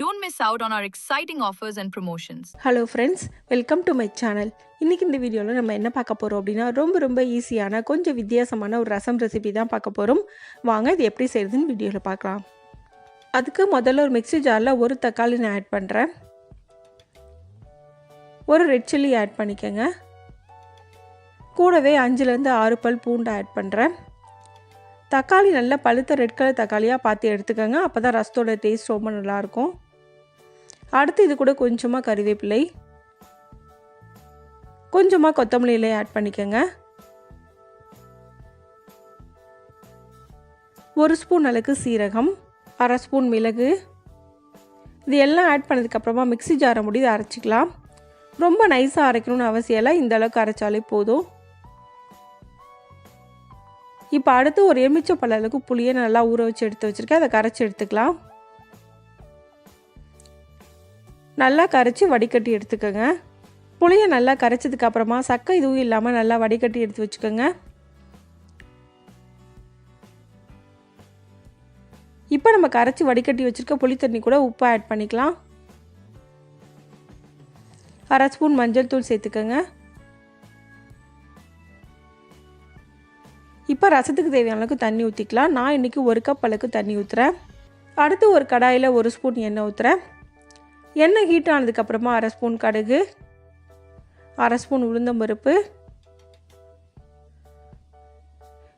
don't miss out on our exciting offers and promotions hello friends welcome to my channel இன்றைக்கி இந்த வீடியோவில் நம்ம என்ன பார்க்க போகிறோம் அப்படின்னா ரொம்ப ரொம்ப ஈஸியான கொஞ்சம் வித்தியாசமான ஒரு ரசம் ரெசிபி தான் பார்க்க போகிறோம் வாங்க இது எப்படி செய்யுதுன்னு வீடியோவில் பார்க்கலாம். அதுக்கு முதல்ல ஒரு மிக்ஸி ஜாரில் ஒரு தக்காளி நான் ஆட் பண்ணுறேன் ஒரு ரெட் சில்லி ஆட் பண்ணிக்கோங்க. கூடவே அஞ்சுலேருந்து ஆறு பல் பூண்டு ஆட் பண்ணுறேன் தக்காளி நல்லா பழுத்த ரெட் கலர் தக்காளியாக பார்த்து எடுத்துக்கோங்க. அப்போ தான் ரசத்தோட டேஸ்ட் ரொம்ப நல்லாயிருக்கும் அடுத்து இது கூட கொஞ்சமாக கறிவேப்பிலை. கொஞ்சமாக கொத்தமல்லி இலையை ஆட் பண்ணிக்கோங்க. ஒரு ஸ்பூன் அளவுக்கு சீரகம் அரை ஸ்பூன் மிளகு. இது எல்லாம் ஆட் பண்ணதுக்கப்புறமா மிக்ஸி ஜாரை முடிது அரைச்சிக்கலாம். ரொம்ப நைஸாக அரைக்கணும்னு அவசியம் இல்லை. இந்த அளவுக்கு அரைச்சாலே போதும். இப்போ அடுத்து ஒரு எலுமிச்சை பழ அளவுக்கு புளியை நல்லா ஊற வச்சு எடுத்து வச்சுருக்கேன். அதை கரைச்சி எடுத்துக்கலாம். நல்லா கரைச்சி வடிகட்டி எடுத்துக்கோங்க. புளியை நல்லா கரைச்சதுக்கு அப்புறமா சக்கை இதுவும் இல்லாமல் நல்லா வடிகட்டி எடுத்து வச்சுக்கோங்க. இப்போ நம்ம கரைச்சி வடிகட்டி வச்சுருக்க புளி தண்ணி கூட உப்பு ஆட் பண்ணிக்கலாம். அரை ஸ்பூன் மஞ்சள் தூள் சேர்த்துக்கோங்க. இப்போ ரசத்துக்கு தேவையான அளவுக்கு தண்ணி ஊற்றிக்கலாம் நான் இன்றைக்கி ஒரு கப் அளவுக்கு தண்ணி ஊற்றுறேன் அடுத்து ஒரு கடாயில் ஒரு ஸ்பூன் எண்ணெய் ஊற்றுறேன் எண்ணெய் ஹீட் ஆனதுக்கப்புறமா அரை ஸ்பூன் கடுகு அரை ஸ்பூன் உளுந்தம்பருப்பு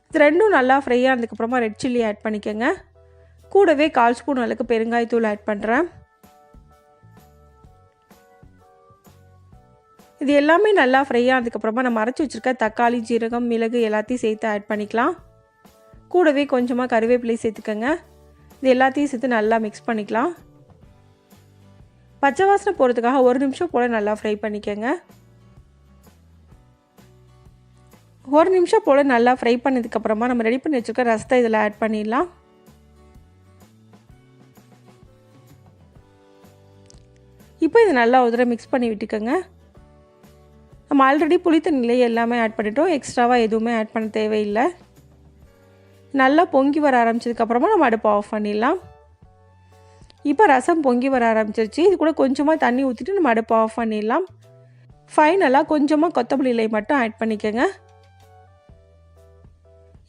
இது ரெண்டும் நல்லா ஃப்ரை ஆனதுக்கப்புறமா ரெட் சில்லி ஆட் பண்ணிக்கோங்க. கூடவே கால் ஸ்பூன் அளவுக்கு பெருங்காயத்தூள் ஆட் பண்ணுறேன் இது எல்லாமே நல்லா ஃப்ரை ஆனதுக்கப்புறமா நம்ம அரைச்சி வச்சுருக்க தக்காளி ஜீரகம் மிளகு எல்லாத்தையும் சேர்த்து ஆட் பண்ணிக்கலாம். கூடவே கொஞ்சமாக கருவேப்பிலை சேர்த்துக்கோங்க. இது எல்லாத்தையும் சேர்த்து நல்லா மிக்ஸ் பண்ணிக்கலாம். பச்சை வாசனை போகிறதுக்காக ஒரு நிமிஷம் போல் நல்லா ஃப்ரை பண்ணிக்கோங்க. ஒரு நிமிஷம் போல் நல்லா ஃப்ரை பண்ணதுக்கப்புறமா நம்ம ரெடி பண்ணி வச்சுருக்க ரசத்தை இதில் ஆட் பண்ணிடலாம். இப்போ இது நல்லா ஒரு தடவை மிக்ஸ் பண்ணி விட்டுக்கோங்க. நம்ம ஆல்ரெடி புளித்தண்ணிலே எல்லாமே ஆட் பண்ணிட்டோம். எக்ஸ்ட்ராவாக எதுவுமே ஆட் பண்ண தேவையில்லை. நல்லா பொங்கி வர ஆரம்பிச்சதுக்கப்புறமா நம்ம அடுப்பை ஆஃப் பண்ணிடலாம். இப்போ ரசம் பொங்கி வர ஆரம்பிச்சிருச்சு. இது கூட கொஞ்சமாக தண்ணி ஊற்றிட்டு நம்ம அடுப்பை ஆஃப் பண்ணிடலாம். ஃபைனலாக கொஞ்சமாக கொத்தமல்லி இலை மட்டும் ஆட் பண்ணிக்கோங்க.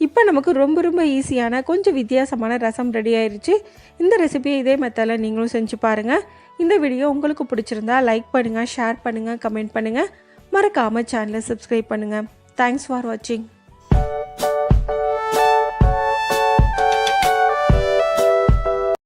இப்போ நமக்கு ரொம்ப ரொம்ப ஈஸியான கொஞ்சம் வித்தியாசமான ரசம் ரெடி ஆயிடுச்சு இந்த ரெசிபியை இதே மெத்தடில் நீங்களும் செஞ்சு பாருங்கள் இந்த வீடியோ உங்களுக்கு பிடிச்சிருந்தா லைக் பண்ணுங்கள் ஷேர் பண்ணுங்கள் கமெண்ட் பண்ணுங்கள் மறக்காமல் சேனலை சப்ஸ்கிரைப் பண்ணுங்கள் தேங்க்ஸ் ஃபார் வாட்சிங்